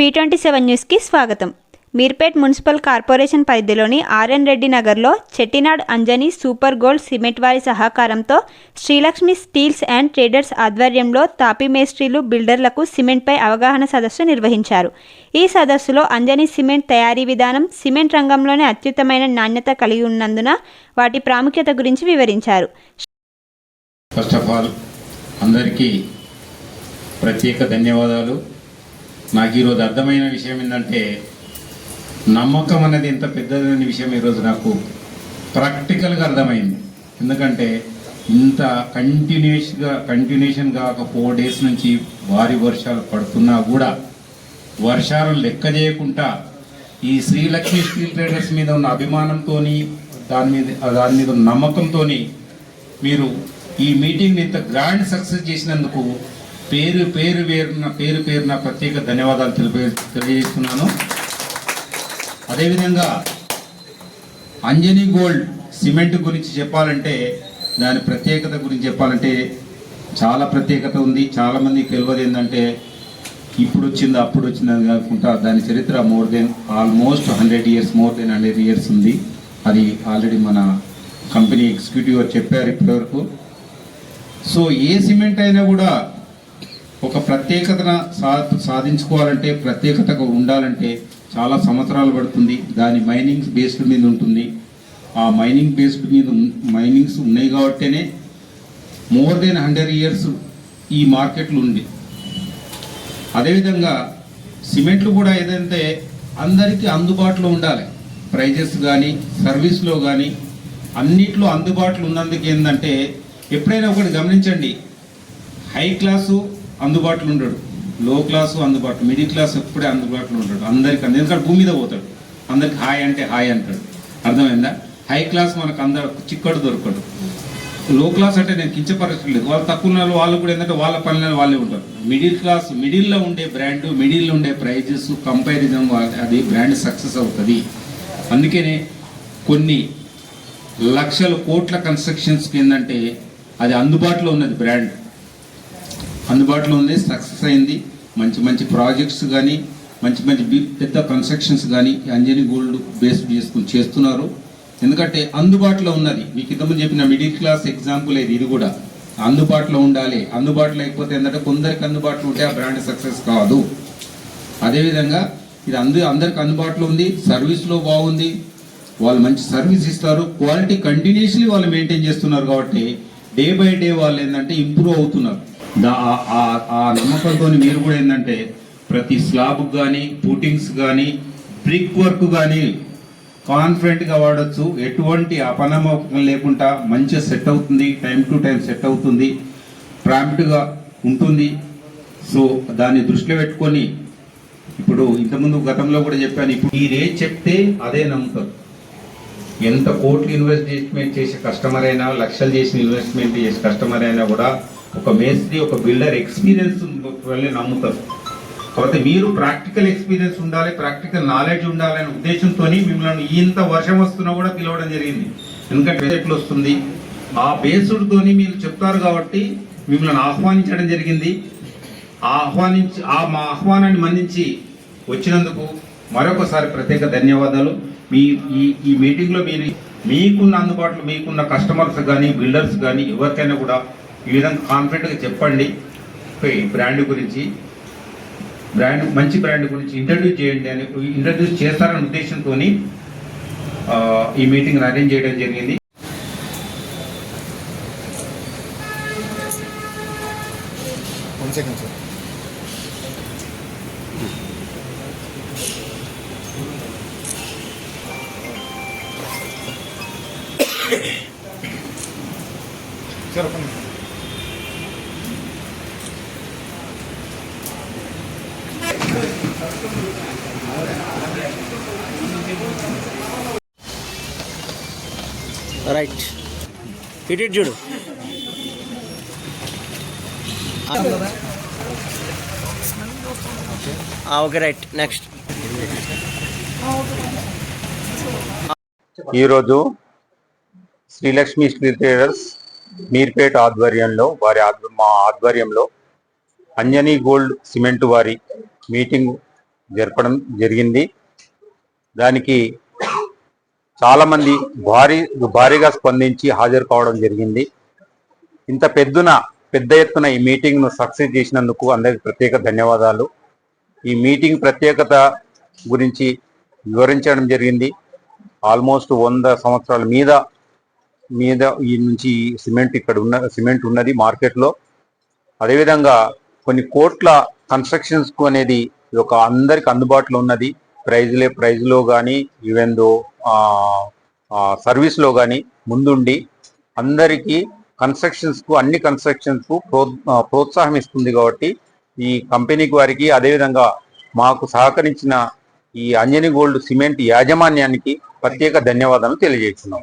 P twenty seven న్యూస్కి స్వాగతం. Meerpet municipal corporation పరిధిలోని ఆర్ఎన్ రెడ్డి నగర్లో Chettinad Anjani super gold cement వారి సహకారంతో శ్రీలక్ష్మి స్టీల్స్ అండ్ ట్రేడర్స్ ఆధ్వర్యంలో తాపీ మేస్త్రీలు బిల్డర్లకు సిమెంట్పై అవగాహన సదస్సు నిర్వహించారు. ఈ సదస్సులో అంజని సిమెంట్ తయారీ విధానం సిమెంట్ రంగంలోనే అత్యుత్తమైన నాణ్యత కలిగి ఉన్నందున వాటి ప్రాముఖ్యత గురించి వివరించారు. ఫస్ట్ ఆఫ్ ఆల్ అందరికీ ప్రత్యేక ధన్యవాదాలు. నాకు ఈరోజు అర్థమైన విషయం ఏంటంటే నమ్మకం అనేది ఎంత పెద్దదనే విషయం ఈరోజు నాకు ప్రాక్టికల్గా అర్థమైంది. ఎందుకంటే ఇంత కంటిన్యూస్గా కంటిన్యూషన్గా ఒక ఫోర్ డేస్ నుంచి భారీ వర్షాలు పడుతున్నా కూడా వర్షాలను లెక్క చేయకుండా ఈ శ్రీలక్ష్మి స్టీల్ ట్రేడర్స్ మీద ఉన్న అభిమానంతో దాని మీద దాని మీద ఉన్న నమ్మకంతో మీరు ఈ మీటింగ్ ఇంత గ్రాండ్ సక్సెస్ చేసినందుకు పేరు పేరు పేరున పేరు పేరున ప్రత్యేక ధన్యవాదాలు తెలిపే తెలియజేస్తున్నాను. అదేవిధంగా అంజనీ గోల్డ్ సిమెంట్ గురించి చెప్పాలంటే దాని ప్రత్యేకత గురించి చెప్పాలంటే చాలా ప్రత్యేకత ఉంది. చాలామంది తెలియదు ఏంటంటే ఇప్పుడు వచ్చింది అప్పుడు వచ్చిందని కాకుండా దాని చరిత్ర more than almost hundred years more than hundred years ఉంది. అది ఆల్రెడీ మన కంపెనీ ఎగ్జిక్యూటివ్ చెప్పారు ఇప్పటివరకు. సో ఏ సిమెంట్ అయినా కూడా ఒక ప్రత్యేకతను సా సాధించుకోవాలంటే ప్రత్యేకతకు ఉండాలంటే చాలా సంవత్సరాలు పడుతుంది. దాని మైనింగ్ బేస్డ్ మీద ఉంటుంది. ఆ మైనింగ్ బేస్డ్ మీద మైనింగ్స్ ఉన్నాయి కాబట్టేనే మోర్ దెన్ హండ్రెడ్ ఇయర్స్ ఈ మార్కెట్లు ఉంది అదేవిధంగా సిమెంట్లు కూడా ఏదంటే అందరికీ అందుబాటులో ఉండాలి. ప్రైజెస్ కానీ సర్వీస్లో కానీ అన్నిట్లో అందుబాటులో ఉన్నందుకు ఏంటంటే ఎప్పుడైనా ఒకటి గమనించండి. హై క్లాసు అందుబాటులో ఉండడు. లో క్లాసు అందుబాటులో మిడిల్ క్లాస్ ఎప్పుడే అందుబాటులో ఉంటాడు అందరికి అంద- ఎందుకంటే భూమి మీద పోతాడు. అందరికి హాయ్ అంటే హాయ్ అంటాడు. అర్థమైందా? హై క్లాస్ మనకు అందరు చిక్కడు దొరకడు లో క్లాస్ అంటే నేను కించపరచలేదు వాళ్ళు తక్కువ ఉన్న వాళ్ళు కూడా ఏంటంటే వాళ్ళ పనులను వాళ్ళే ఉంటారు. మిడిల్ క్లాస్ మిడిల్లో ఉండే బ్రాండ్ మిడిల్లో ఉండే ప్రైజెస్ కంపారిజన్ అది బ్రాండ్ సక్సెస్ అవుతుంది. అందుకనే కొన్ని లక్షల కోట్ల కన్స్ట్రక్షన్స్కి ఏంటంటే అది అందుబాటులో ఉన్నది బ్రాండ్ అందుబాటులో ఉంది సక్సెస్ అయింది. మంచి మంచి ప్రాజెక్ట్స్ కానీ మంచి మంచి పెద్ద కన్స్ట్రక్షన్స్ కానీ అంజనీ గోల్డ్ బేస్ చేసుకుని చేస్తున్నారు. ఎందుకంటే అందుబాటులో ఉన్నది. మీకు ఇంతకుముందు చెప్పిన మిడిల్ క్లాస్ ఎగ్జాంపుల్ ఇది ఇది కూడా. అందుబాటులో ఉండాలి. అందుబాటులో లేకపోతే ఏంటంటే కొందరికి అందుబాటులో ఉంటే ఆ బ్రాండ్ సక్సెస్ కాదు. అదేవిధంగా ఇది అందు అందరికి అందుబాటులో ఉంది. సర్వీస్లో బాగుంది. వాళ్ళు మంచి సర్వీస్ ఇస్తారు. క్వాలిటీ కంటిన్యూస్లీ వాళ్ళు మెయింటైన్ చేస్తున్నారు కాబట్టి డే బై డే వాళ్ళు ఏంటంటే ఇంప్రూవ్ అవుతున్నారు. దా ఆ- నమ్మకంతో మీరు కూడా ఏంటంటే ప్రతి స్లాబ్ కానీ పుటింగ్స్ కానీ బ్రిక్ వర్క్ కానీ కాన్ఫిడెంట్గా వాడచ్చు. ఎటువంటి అపనమ్మకం లేకుండా మంచిగా సెట్ అవుతుంది టైం టు టైం సెట్ అవుతుంది ప్రాంప్ట్గా ఉంటుంది. సో దాన్ని దృష్టిలో పెట్టుకొని ఇప్పుడు ఇంతకుముందు గతంలో కూడా చెప్పాను ఇప్పుడు మీరే చెప్తే అదే నమ్ముతారు. ఎంత కోట్లు ఇన్వెస్ట్మెంట్ చేసే కస్టమర్ అయినా లక్షలు చేసిన ఇన్వెస్ట్మెంట్ చేసే కస్టమర్ అయినా కూడా ఒక మేస్త్రి ఒక బిల్డర్ ఎక్స్పీరియన్స్ వెళ్ళి నమ్ముతారు. కాకపోతే మీరు ప్రాక్టికల్ ఎక్స్పీరియన్స్ ఉండాలి ప్రాక్టికల్ నాలెడ్జ్ ఉండాలనే ఉద్దేశంతో మిమ్మల్ని ఇంత వర్షం వస్తున్నా కూడా పిలవడం జరిగింది. ఎందుకంటే ఎట్లా వస్తుంది. ఆ బేసుడుతోని మీరు చెప్తారు కాబట్టి మిమ్మల్ని ఆహ్వానించడం జరిగింది. ఆ ఆహ్వానించి ఆ మా ఆహ్వానాన్ని మన్నించి వచ్చినందుకు మరొకసారి ప్రత్యేక ధన్యవాదాలు. మీ ఈ ఈ మీటింగ్లో మీరు మీకున్న అందుబాటులో మీకున్న కస్టమర్స్ కానీ బిల్డర్స్ కానీ ఎవరికైనా కూడా ఈ విధంగా కాన్ఫిడెంట్గా చెప్పండి. ఈ బ్రాండ్ గురించి. బ్రాండ్ మంచి బ్రాండ్ గురించి ఇంట్రడ్యూస్ చేయండి అని ఇంట్రడ్యూస్ చేస్తారనే ఉద్దేశంతో ఈ మీటింగ్ అరేంజ్ చేయడం జరిగింది. One second, sir. రైట్ ఇటు చూడు ఓకే రైట్ నెక్స్ట్ ఈరోజు శ్రీలక్ష్మి స్టీల్ ట్రేడర్స్ మీర్పేట ఆధ్వర్యంలో వారి మా ఆధ్వర్యంలో అంజనీ గోల్డ్ సిమెంట్ వారి మీటింగ్ జరపడం జరిగింది. దానికి చాలామంది భారీ భారీగా స్పందించి హాజరు కావడం జరిగింది. ఇంత పెద్దున పెద్ద ఎత్తున ఈ మీటింగ్ను సక్సెస్ చేసినందుకు అందరికి ప్రత్యేక ధన్యవాదాలు. ఈ మీటింగ్ ప్రత్యేకత గురించి వివరించడం జరిగింది. ఆల్మోస్ట్ వంద సంవత్సరాల మీద మీద ఈ నుంచి సిమెంట్ ఇక్కడ ఉన్న సిమెంట్ ఉన్నది మార్కెట్లో. అదేవిధంగా కొన్ని కోట్ల కన్స్ట్రక్షన్స్కు అనేది ఇది ఒక అందరికి అందుబాటులో ఉన్నది. ప్రైజ్లే ప్రైజ్లో కానీ ఈవెన్ దో సర్వీస్లో కానీ ముందుండి అందరికీ కన్స్ట్రక్షన్స్కు అన్ని కన్స్ట్రక్షన్స్కు ప్రో- ప్రోత్సాహం ఇస్తుంది కాబట్టి ఈ కంపెనీకి వారికి అదేవిధంగా మాకు సహకరించిన ఈ అంజని గోల్డ్ సిమెంట్ యాజమాన్యానికి ప్రత్యేక ధన్యవాదాలు తెలియజేస్తున్నాం.